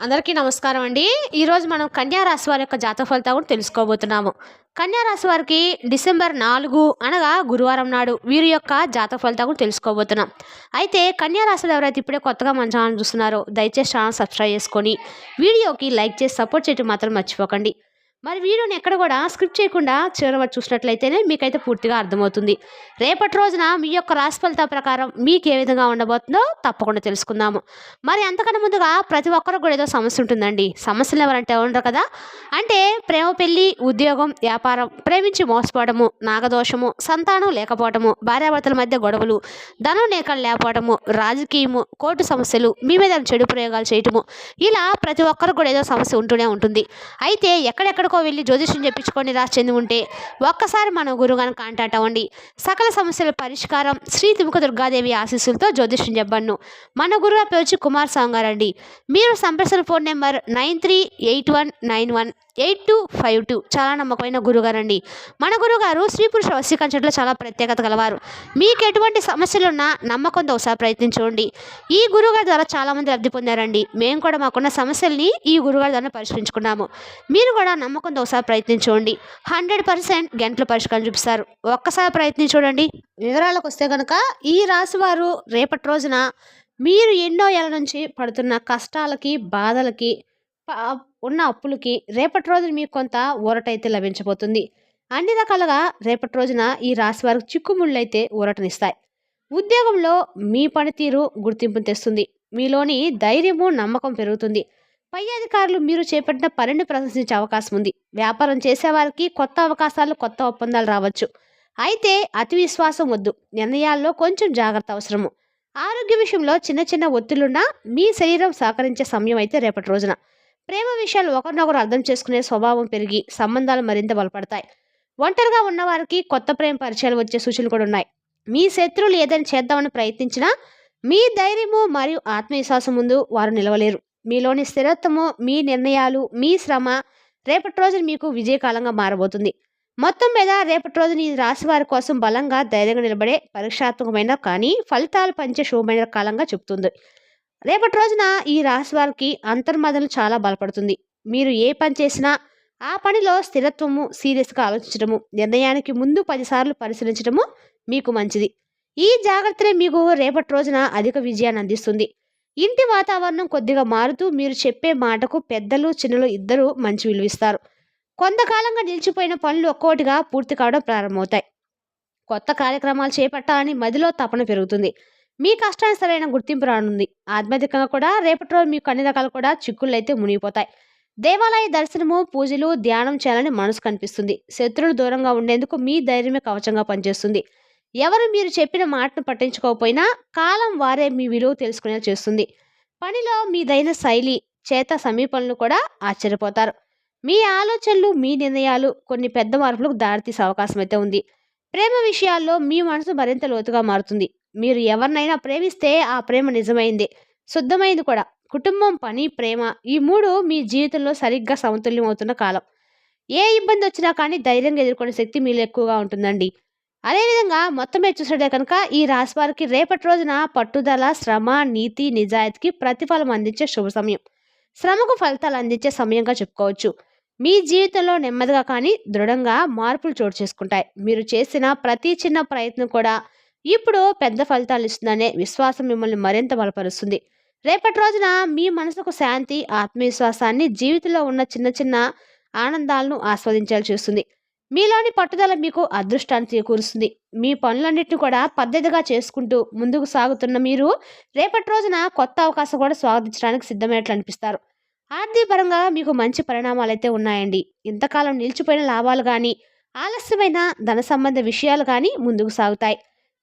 అందరికీ నమస్కారం అండి. ఈరోజు మనం కన్యా రాశి వారి యొక్క జాతక ఫలితాలు కూడా తెలుసుకోబోతున్నాము. కన్యా రాశి వారికి డిసెంబర్ నాలుగు అనగా గురువారం నాడు వీరి యొక్క జాతక ఫలితాలు కూడా తెలుసుకోబోతున్నాం. అయితే కన్యా రాశిలో ఎవరైతే ఇప్పుడే కొత్తగా మన ఛానల్ చూస్తున్నారో దయచేసి ఛానల్ సబ్స్క్రైబ్ చేసుకొని వీడియోకి లైక్ చేసి సపోర్ట్ చేయడం మాత్రం మర్చిపోకండి. మరి వీడియోని ఎక్కడ కూడా స్క్రిప్ట్ చేయకుండా చివరి వరకు చూసినట్లయితేనే మీకైతే పూర్తిగా అర్థమవుతుంది. రేపటి రోజున మీ యొక్క రాశి ఫలితాల ప్రకారం మీకు ఏ విధంగా ఉండబోతుందో తప్పకుండా తెలుసుకుందాము. మరి అంతకన్నా ముందుగా ప్రతి ఒక్కరికి కూడా ఏదో సమస్య ఉంటుందండి. సమస్యలు ఎవరంటే ఉండరు కదా. అంటే ప్రేమ పెళ్ళి ఉద్యోగం వ్యాపారం ప్రేమించి మోసపోవడము నాగదోషము సంతానం లేకపోవడము భార్యాభర్తల మధ్య గొడవలు ధనం నేకలు లేకపోవడము రాజకీయము కోర్టు సమస్యలు మీ మీద చెడు ప్రయోగాలు చేయటము ఇలా ప్రతి ఒక్కరికి కూడా ఏదో సమస్య ఉంటూనే ఉంటుంది. అయితే ఎక్కడెక్కడ ఎక్కడికో వెళ్ళి జ్యోతిష్యం చెప్పించుకొని రాసి చెంది ఉంటే ఒక్కసారి మన గురుగారిని కాంటాక్ట్ అవ్వండి సకల సమస్యల పరిష్కారం శ్రీ తిముఖ దుర్గాదేవి ఆశీస్సులతో జ్యోతిష్యం చెప్పను మన గురువు పేరు వచ్చి కుమార్ స్వామి గారండి మీరు సంప్రసన phone number nine three eight one nine one eight two five two. చాలా నమ్మకమైన గురుగారండి మన గురుగారు స్త్రీ పురుష వశీకరించడంలో చాలా ప్రత్యేకత గలవారు. మీకు ఎటువంటి సమస్యలున్నా నమ్మకంతో ఒకసారి ప్రయత్నించండి. ఈ గురుగారి ద్వారా చాలామంది లబ్ధి పొందారండి. మేము కూడా మాకున్న సమస్యల్ని ఈ గురుగారి ద్వారా పరిష్కరించుకున్నాము. మీరు కూడా తప్పకుండా ఒకసారి ప్రయత్నించండి. హండ్రెడ్ పర్సెంట్ గంటల పరిష్కారం చూపిస్తారు. ఒక్కసారి ప్రయత్నించండి వివరాలకు వస్తే కనుక ఈ రాశి వారు రేపటి రోజున మీరు ఎన్నో ఏళ్ళ నుంచి పడుతున్న కష్టాలకి బాధలకి ఉన్న అప్పులకి రేపటి రోజున మీకు కొంత ఊరటైతే లభించబోతుంది. అన్ని రకాలుగా రేపటి రోజున ఈ రాశి వారికి చిక్కుముళ్ళు అయితే ఊరటనిస్తాయి. ఉద్యోగంలో మీ పనితీరు గుర్తింపును తెస్తుంది. మీలోని ధైర్యము నమ్మకం పెరుగుతుంది. పై అధికారులు మీరు చేపట్టిన పనిని ప్రశంసించే అవకాశం ఉంది. వ్యాపారం చేసేవారికి కొత్త అవకాశాలు కొత్త ఒప్పందాలు రావచ్చు. అయితే అతి విశ్వాసం వద్దు. నిర్ణయాల్లో కొంచెం జాగ్రత్త అవసరము. ఆరోగ్య విషయంలో చిన్న చిన్న ఒత్తిళ్ళున్నా మీ శరీరం సహకరించే సమయం అయితే రేపటి రోజున. ప్రేమ విషయాలు ఒకరినొకరు అర్థం చేసుకునే స్వభావం పెరిగి సంబంధాలు మరింత బలపడతాయి. ఒంటరిగా ఉన్నవారికి కొత్త ప్రేమ పరిచయాలు వచ్చే సూచనలు కూడా ఉన్నాయి. మీ శత్రువులు ఏదైనా చేద్దామని ప్రయత్నించినా మీ ధైర్యము మరియు ఆత్మవిశ్వాసం ముందు వారు నిలవలేరు. మీలోని స్థిరత్వము మీ నిర్ణయాలు మీ శ్రమ రేపటి రోజున మీకు విజయకాలంగా మారబోతుంది. మొత్తం మీద రేపటి రోజున ఈ రాశి వారి కోసం బలంగా ధైర్యంగా నిలబడే పరీక్షాత్మకమైన కానీ ఫలితాలు పంచే శుభమైన కాలంగా చెప్తుంది. రేపటి రోజున ఈ రాశి వారికి అంతర్మదలు చాలా బలపడుతుంది. మీరు ఏ పని చేసినా ఆ పనిలో స్థిరత్వము సీరియస్గా ఆలోచించడము నిర్ణయానికి ముందు పదిసార్లు పరిశీలించడము మీకు మంచిది. ఈ జాగ్రత్తలే మీకు రేపటి రోజున అధిక విజయాన్ని అందిస్తుంది. ఇంటి వాతావరణం కొద్దిగా మారుతూ మీరు చెప్పే మాటకు పెద్దలు చిన్నలు ఇద్దరు మంచి విలువిస్తారు కొంతకాలంగా నిలిచిపోయిన పనులు ఒక్కోటిగా పూర్తి కావడం ప్రారంభమవుతాయి. కొత్త కార్యక్రమాలు చేపట్టాలని మదిలో తపన పెరుగుతుంది. మీ కష్టానికి సరైన గుర్తింపు రానుంది. ఆధ్యాత్మికంగా కూడా రేపటి రోజు మీకు అన్ని రకాలు కూడా చిక్కుళ్ళు అయితే మునిగిపోతాయి. దేవాలయ దర్శనము పూజలు ధ్యానం చేయాలని మనసు కనిపిస్తుంది. శత్రువులు దూరంగా ఉండేందుకు మీ ధైర్యమే కవచంగా పనిచేస్తుంది. ఎవరు మీరు చెప్పిన మాటను పట్టించుకోకపోయినా కాలం వారే మీ విలువ తెలుసుకునేలా చేస్తుంది. పనిలో మీదైన శైలి చేత సమీపంలో కూడా ఆశ్చర్యపోతారు. మీ ఆలోచనలు మీ నిర్ణయాలు కొన్ని పెద్ద మార్పులకు దారితీసే అవకాశం అయితే ఉంది. ప్రేమ విషయాల్లో మీ మనసు మరింత లోతుగా మారుతుంది. మీరు ఎవరినైనా ప్రేమిస్తే ఆ ప్రేమ నిజమైంది శుద్ధమైంది కూడా. కుటుంబం పని ప్రేమ ఈ మూడు మీ జీవితంలో సరిగ్గా సమతుల్యం అవుతున్న కాలం. ఏ ఇబ్బంది వచ్చినా కానీ ధైర్యంగా ఎదుర్కొనే శక్తి మీలో ఎక్కువగా ఉంటుందండి. అదేవిధంగా మొత్తం మీద చూసినట్టే కనుక ఈ రాశి వారికి రేపటి రోజున పట్టుదల శ్రమ నీతి నిజాయితీకి ప్రతిఫలం అందించే శుభ సమయం. శ్రమకు ఫలితాలు అందించే సమయంగా చెప్పుకోవచ్చు. మీ జీవితంలో నెమ్మదిగా కానీ దృఢంగా మార్పులు చోటు చేసుకుంటాయి. మీరు చేసిన ప్రతి చిన్న ప్రయత్నం కూడా ఇప్పుడు పెద్ద ఫలితాలు ఇస్తుందనే విశ్వాసం మిమ్మల్ని మరింత బలపరుస్తుంది. రేపటి రోజున మీ మనసుకు శాంతి ఆత్మవిశ్వాసాన్ని జీవితంలో ఉన్న చిన్న చిన్న ఆనందాలను ఆస్వాదించాల్సి వస్తుంది మీలోని పట్టుదల మీకు అదృష్టాన్ని చేకూరుస్తుంది. మీ పనులన్నింటినీ కూడా పద్ధతిగా చేసుకుంటూ ముందుకు సాగుతున్న మీరు రేపటి రోజున కొత్త అవకాశం కూడా స్వాగతించడానికి సిద్ధమైనట్లు అనిపిస్తారు. ఆర్థిక పరంగా మీకు మంచి పరిణామాలు అయితే ఉన్నాయండి. ఇంతకాలం నిలిచిపోయిన లాభాలు కానీ ఆలస్యమైన ధన సంబంధ విషయాలు కానీ ముందుకు సాగుతాయి.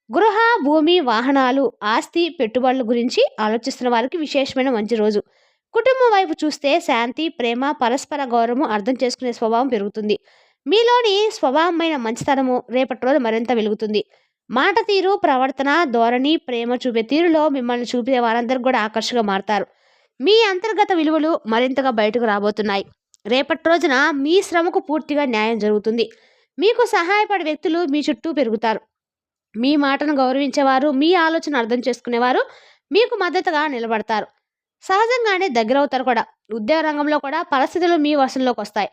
గృహ భూమి వాహనాలు ఆస్తి పెట్టుబడుల గురించి ఆలోచిస్తున్న వారికి విశేషమైన మంచి రోజు. కుటుంబం వైపు చూస్తే శాంతి ప్రేమ పరస్పర గౌరవం అర్థం చేసుకునే స్వభావం పెరుగుతుంది. మీలోని స్వభావమైన మంచితనము రేపటి రోజు మరింత వెలుగుతుంది. మాట తీరు ప్రవర్తన ధోరణి ప్రేమ చూపే తీరులో మిమ్మల్ని చూపే వారందరూ కూడా ఆకర్షగా మారతారు. మీ అంతర్గత విలువలు మరింతగా బయటకు రాబోతున్నాయి. రేపటి రోజున మీ శ్రమకు పూర్తిగా న్యాయం జరుగుతుంది. మీకు సహాయపడే వ్యక్తులు మీ చుట్టూ పెరుగుతారు. మీ మాటను గౌరవించేవారు మీ ఆలోచన అర్థం చేసుకునేవారు మీకు మద్దతుగా నిలబడతారు. సహజంగానే దగ్గరవుతారు కూడా. ఉద్యోగ రంగంలో కూడా పరిస్థితులు మీ వశంలోకి వస్తాయి.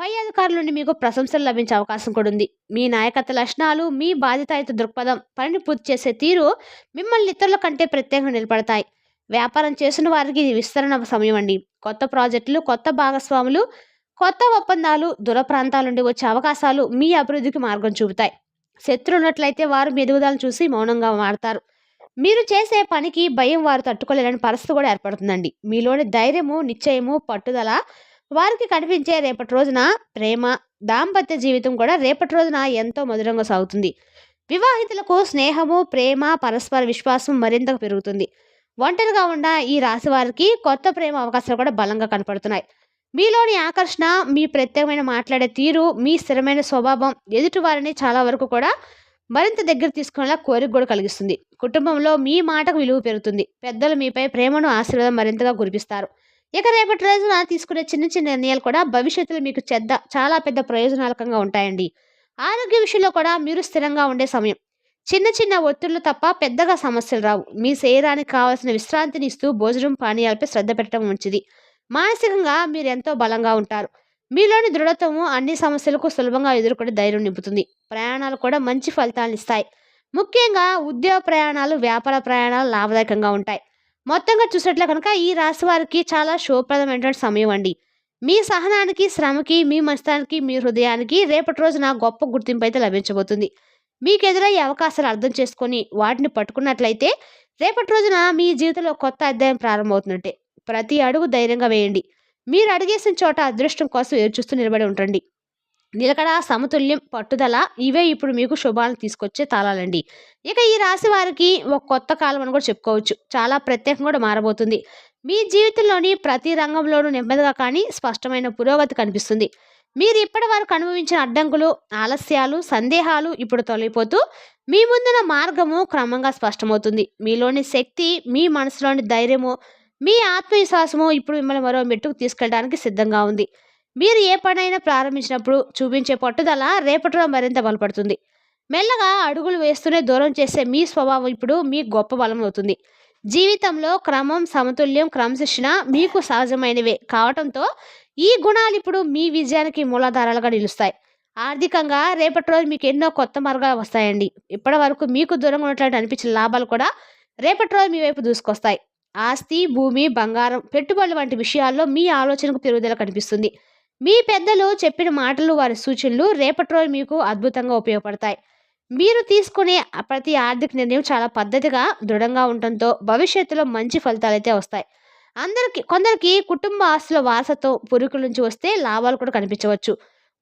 పై అధికారుల నుండి మీకు ప్రశంసలు లభించే అవకాశం కూడా ఉంది మీ నాయకత్వ లక్షణాలు మీ బాధ్యతాయుత దృక్పథం పనిని పూర్తి చేసే తీరు మిమ్మల్ని ఇతరుల కంటే ప్రత్యేకంగా నిలబడతాయి. వ్యాపారం చేసిన వారికి ఇది విస్తరణ సమయం అండి కొత్త ప్రాజెక్టులు కొత్త భాగస్వాములు కొత్త ఒప్పందాలు దూర ప్రాంతాల నుండి వచ్చే అవకాశాలు మీ అభివృద్ధికి మార్గం చూపుతాయి. శత్రువు ఉన్నట్లయితే వారు మీ ఎదుగుదలను చూసి మౌనంగా మారుతారు. మీరు చేసే పనికి భయం వారు తట్టుకోలేని పరిస్థితి కూడా ఏర్పడుతుందండి. మీలోని ధైర్యము నిశ్చయము పట్టుదల వారికి కనిపించే రేపటి రోజున ప్రేమ దాంపత్య జీవితం కూడా రేపటి రోజున ఎంతో మధురంగా సాగుతుంది. వివాహితులకు స్నేహము ప్రేమ పరస్పర విశ్వాసం మరింతగా పెరుగుతుంది. ఒంటరిగా ఉన్న ఈ రాశి వారికి కొత్త ప్రేమ అవకాశాలు కూడా బలంగా కనపడుతున్నాయి. మీలోని ఆకర్షణ మీ ప్రత్యేకమైన మాట్లాడే తీరు మీ స్థిరమైన స్వభావం ఎదుటివారిని చాలా వరకు కూడా మరింత దగ్గర తీసుకునేలా కోరిక కూడా కలిగిస్తుంది. కుటుంబంలో మీ మాటకు విలువ పెరుగుతుంది. పెద్దలు మీపై ప్రేమను ఆశీర్వాదం మరింతగా కురిపిస్తారు. ఇక రేపటి రోజున తీసుకునే చిన్న చిన్న నిర్ణయాలు కూడా భవిష్యత్తులో మీకు చెద్ద చాలా పెద్ద ప్రయోజనాలకంగా ఉంటాయండి. ఆరోగ్య విషయంలో కూడా మీరు స్థిరంగా ఉండే సమయం. చిన్న చిన్న ఒత్తిళ్ళు తప్ప పెద్దగా సమస్యలు రావు. మీ శరీరానికి కావాల్సిన విశ్రాంతిని ఇస్తూ భోజనం పానీయాలపై శ్రద్ధ పెట్టడం మంచిది. మానసికంగా మీరు ఎంతో బలంగా ఉంటారు. మీలోని దృఢత్వము అన్ని సమస్యలకు సులభంగా ఎదుర్కొనే ధైర్యం నింపుతుంది. ప్రయాణాలు కూడా మంచి ఫలితాలను ఇస్తాయి. ముఖ్యంగా ఉద్యోగ ప్రయాణాలు వ్యాపార ప్రయాణాలు లాభదాయకంగా ఉంటాయి. మొత్తంగా చూసినట్లే కనుక ఈ రాశి వారికి చాలా శుభప్రదమైనటువంటి సమయం అండి. మీ సహనానికి శ్రమకి మీ మంచితనానికి మీ హృదయానికి రేపటి రోజున గొప్ప గుర్తింపు అయితే లభించబోతుంది. మీకు ఎదురయ్యే అవకాశాలు అర్థం చేసుకొని వాటిని పట్టుకున్నట్లయితే రేపటి రోజున మీ జీవితంలో కొత్త అధ్యాయం ప్రారంభమవుతున్నట్టే. ప్రతి అడుగు ధైర్యంగా వేయండి. మీరు అడిగేసిన చోట అదృష్టం కోసం ఎదురు చూస్తూ నిలబడి ఉండండి. నిలకడ సమతుల్యం పట్టుదల ఇవే ఇప్పుడు మీకు శుభాలను తీసుకొచ్చే తాళాలండి. ఇక ఈ రాశి వారికి ఒక కొత్త కాలం అని కూడా చెప్పుకోవచ్చు. చాలా ప్రత్యేకంగా కూడా మారబోతుంది. మీ జీవితంలోని ప్రతి రంగంలోనూ నెమ్మదిగా కానీ స్పష్టమైన పురోగతి కనిపిస్తుంది. మీరు ఇప్పటి వరకు అనుభవించిన అడ్డంకులు ఆలస్యాలు సందేహాలు ఇప్పుడు తొలగిపోతూ మీ ముందున మార్గము క్రమంగా స్పష్టమవుతుంది. మీలోని శక్తి మీ మనసులోని ధైర్యము మీ ఆత్మవిశ్వాసము ఇప్పుడు మిమ్మల్ని మరో మెట్టుకు తీసుకెళ్ళడానికి సిద్ధంగా ఉంది. మీరు ఏ పనైనా ప్రారంభించినప్పుడు చూపించే పట్టుదల రేపటిలో మరింత బలపడుతుంది. మెల్లగా అడుగులు వేస్తూనే దూరం చేసే మీ స్వభావం ఇప్పుడు మీ గొప్ప బలం అవుతుంది. జీవితంలో క్రమం సమతుల్యం క్రమశిక్షణ మీకు సహజమైనవే కావటంతో ఈ గుణాలు ఇప్పుడు మీ విజయానికి మూలాధారాలుగా నిలుస్తాయి. ఆర్థికంగా రేపటి రోజు మీకు ఎన్నో కొత్త మార్గాలు వస్తాయండి. ఇప్పటి వరకు మీకు దూరంగా ఉన్నట్లు అనిపించిన లాభాలు కూడా రేపటి రోజు మీ వైపు దూసుకొస్తాయి. ఆస్తి భూమి బంగారం పెట్టుబడులు వంటి విషయాల్లో మీ ఆలోచనకు పెరుగుదల కనిపిస్తుంది. మీ పెద్దలు చెప్పిన మాటలు వారి సూచనలు రేపటి రోజు మీకు అద్భుతంగా ఉపయోగపడతాయి. మీరు తీసుకునే ప్రతి ఆర్థిక నిర్ణయం చాలా పద్ధతిగా దృఢంగా ఉండటంతో భవిష్యత్తులో మంచి ఫలితాలు అయితే వస్తాయి. అందరికి కొందరికి కుటుంబ ఆస్తుల వారసత్వం పురుకుల నుంచి వస్తే లాభాలు కూడా కనిపించవచ్చు.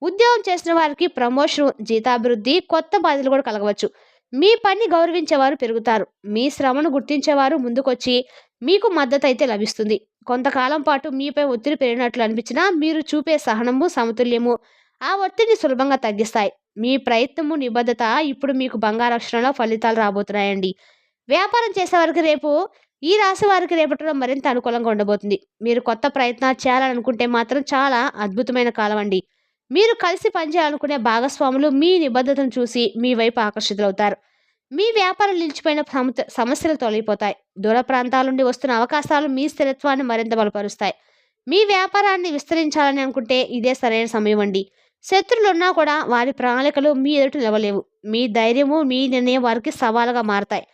ఉద్యోగం చేసిన వారికి ప్రమోషన్ జీతాభివృద్ధి కొత్త బాధ్యతలు కూడా కలగవచ్చు. మీ పని గౌరవించేవారు పెరుగుతారు. మీ శ్రమను గుర్తించేవారు ముందుకొచ్చి మీకు మద్దతు అయితే లభిస్తుంది. కొంతకాలం పాటు మీపై ఒత్తిడి పెరిగినట్లు అనిపించినా మీరు చూపే సహనము సమతుల్యము ఆ ఒత్తిడిని సులభంగా తగ్గిస్తాయి. మీ ప్రయత్నము నిబద్ధత ఇప్పుడు మీకు బంగారక్షరంలో ఫలితాలు రాబోతున్నాయండి. వ్యాపారం చేసేవారికి రేపు ఈ రాశి వారికి రేపటిలో మరింత అనుకూలంగా ఉండబోతుంది. మీరు కొత్త ప్రయత్నాలు చేయాలనుకుంటే మాత్రం చాలా అద్భుతమైన కాలం అండి మీరు కలిసి పనిచేయాలనుకునే భాగస్వాములు మీ నిబద్ధతను చూసి మీ వైపు ఆకర్షితులవుతారు. మీ వ్యాపారం నిలిచిపోయిన సమ- సమస్యలు తొలగిపోతాయి. దూర ప్రాంతాల నుండి వస్తున్న అవకాశాలు మీ స్థిరత్వాన్ని మరింత బలపరుస్తాయి. మీ వ్యాపారాన్ని విస్తరించాలని అనుకుంటే ఇదే సరైన సమయం అండి. శత్రులు ఉన్నా కూడా వారి ప్రణాళికలు మీ ఎదుట నిలవలేవు. మీ ధైర్యము మీ నిర్ణయం వారికి సవాలుగా మారతాయి.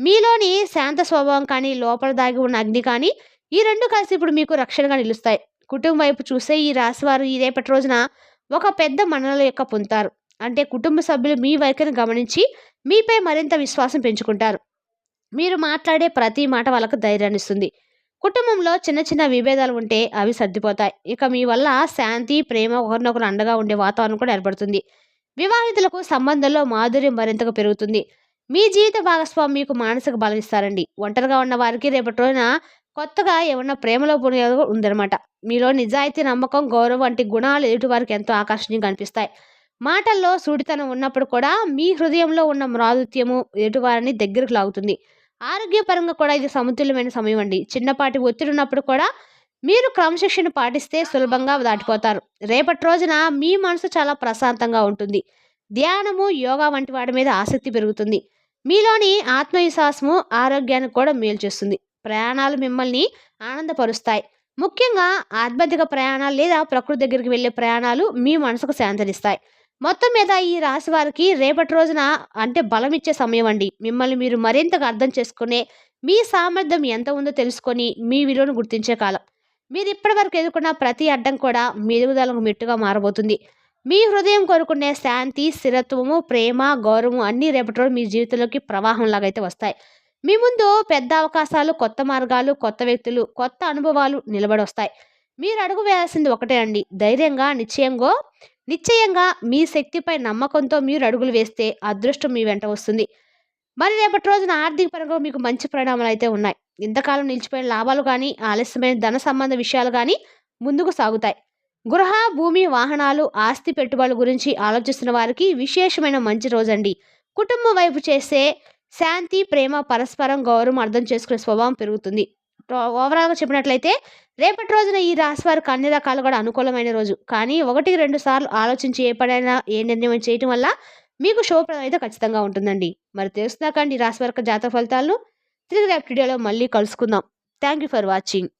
మీలోని శాంత స్వభావం కానీ లోపల దాగి ఉన్న అగ్ని కానీ ఈ రెండు కలిసి ఇప్పుడు మీకు రక్షణగా నిలుస్తాయి. కుటుంబం వైపు చూసే ఈ రాశివారు ఈ రేపటి రోజున ఒక పెద్ద మనల యొక్క పొందుతారు అంటే కుటుంబ సభ్యులు మీ వైఖరిని గమనించి మీపై మరింత విశ్వాసం పెంచుకుంటారు. మీరు మాట్లాడే ప్రతి మాట వాళ్ళకు ధైర్యాన్ని ఇస్తుంది. కుటుంబంలో చిన్న చిన్న విభేదాలు ఉంటే అవి సర్దిపోతాయి. ఇక మీ వల్ల శాంతి ప్రేమ ఒకరినొకరు అండగా ఉండే వాతావరణం కూడా ఏర్పడుతుంది. వివాహితులకు సంబంధంలో మాధుర్యం మరింతగా పెరుగుతుంది. మీ జీవిత భాగస్వామి మీకు మానసిక బలం ఇస్తారండి. ఒంటరిగా ఉన్న వారికి రేపటి రోజున కొత్తగా ఏమన్నా ప్రేమలో పుణ్యాలు ఉందన్నమాట. మీలో నిజాయితీ నమ్మకం గౌరవం వంటి గుణాలు ఎదుటి వారికి ఎంతో ఆకర్షణీయంగా కనిపిస్తాయి. మాటల్లో సూటితనం ఉన్నప్పుడు కూడా మీ హృదయంలో ఉన్న మృదుత్యము ఎదుటివారిని దగ్గరకు లాగుతుంది. ఆరోగ్యపరంగా కూడా ఇది సమతుల్యమైన సమయం అండి. చిన్నపాటి ఒత్తిడి ఉన్నప్పుడు కూడా మీరు క్రమశిక్షణ పాటిస్తే సులభంగా దాటిపోతారు. రేపటి రోజున మీ మనసు చాలా ప్రశాంతంగా ఉంటుంది. ధ్యానము యోగా వంటి వాటి మీద ఆసక్తి పెరుగుతుంది. మీలోని ఆత్మవిశ్వాసము ఆరోగ్యానికి కూడా మేలు చేస్తుంది. ప్రయాణాలు మిమ్మల్ని ఆనందపరుస్తాయి. ముఖ్యంగా ఆధ్యాత్మిక ప్రయాణాలు లేదా ప్రకృతి దగ్గరికి వెళ్ళే ప్రయాణాలు మీ మనసుకు శాంతినిస్తాయి మొత్తం మీద ఈ రాశి వారికి రేపటి రోజున అంటే బలం ఇచ్చే సమయం అండి మిమ్మల్ని మీరు మరింతగా అర్థం చేసుకునే మీ సామర్థ్యం ఎంత ఉందో తెలుసుకొని మీ విలువను గుర్తించే కాలం. మీరు ఇప్పటివరకు ఎదుర్కొన్న ప్రతి అడ్డం కూడా మీ ఎదుగుదలకు మెట్టుగా మారబోతుంది. మీ హృదయం కోరుకునే శాంతి స్థిరత్వము ప్రేమ గౌరవం అన్నీ రేపటి రోజు మీ జీవితంలోకి ప్రవాహంలాగా అయితే వస్తాయి. మీ ముందు పెద్ద అవకాశాలు కొత్త మార్గాలు కొత్త వ్యక్తులు కొత్త అనుభవాలు నిలబడి వస్తాయి మీరు అడుగు వేయాల్సింది ఒకటే అండి. ధైర్యంగా నిశ్చయంగా నిశ్చయంగా మీ శక్తిపై నమ్మకంతో మీరు అడుగులు వేస్తే అదృష్టం మీ వెంట వస్తుంది. మరి రేపటి రోజున ఆర్థిక పరంగా మీకు మంచి పరిణామాలు అయితే ఉన్నాయి. ఇంతకాలం నిలిచిపోయిన లాభాలు కానీ ఆలస్యమైన ధన సంబంధ విషయాలు కానీ ముందుకు సాగుతాయి. గృహ భూమి వాహనాలు ఆస్తి పెట్టుబడుల గురించి ఆలోచిస్తున్న వారికి విశేషమైన మంచి రోజండి. కుటుంబం వైపు చేసే శాంతి ప్రేమ పరస్పరం గౌరవం అర్థం చేసుకునే స్వభావం పెరుగుతుంది. ఓవరాల్గా చెప్పినట్లయితే రేపటి రోజున ఈ రాశి వారికి అన్ని రకాలు కూడా అనుకూలమైన రోజు. కానీ ఒకటికి రెండు సార్లు ఆలోచించి ఏ పడైనా ఏ నిర్ణయం చేయటం వల్ల మీకు శుభప్రదం అయితే ఖచ్చితంగా ఉంటుందండి. మరి తెలుసుదాకండి ఈ రాశి వారికి జాతక ఫలితాలను తిరిగి రేపు వీడియోలో మళ్ళీ కలుసుకుందాం. Thank you for watching